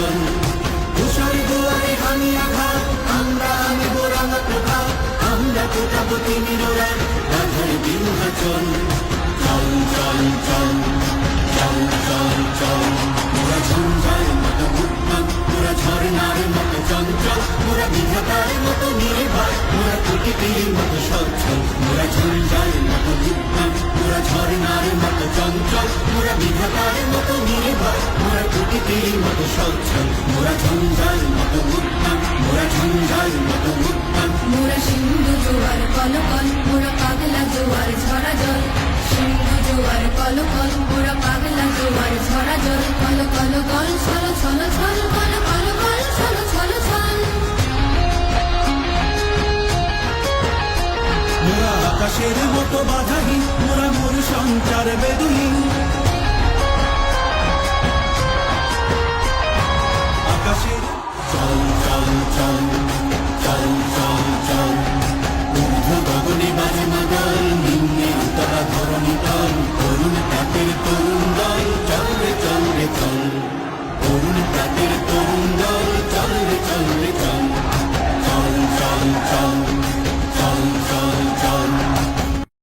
শাসন ধূসর দুয়ারে হানি আঘাত আমরা আনিব রাঙা প্রভা আমরা কোটাবো তিনি রোড়া রাধার বিন্ধাচল চল চল চল চল চল চল। মোরা ঝঞ্ঝার মতো চঞ্চল, মোরা বিধাতার মতো নির্ভর। মোরা প্রকৃতির মতো সচ্ছল মোরা ঝঞ্ঝার মতো উত্তম মোরা ঝঞ্ঝার মতো উত্তম মোরা সিন্ধু জোয়ার কলকল মোরা পাগলা জোয়ার ঝরা জল সিন্ধু জোয়ার কলকল মোরা পাগলা জোয়ার ঝরা জল কল কল গল ছল ছল ছল কল কল গল ছল ছল ছল মোরা আকাশের মতো বাধাহীন, মোরা মোর সঞ্চার Don't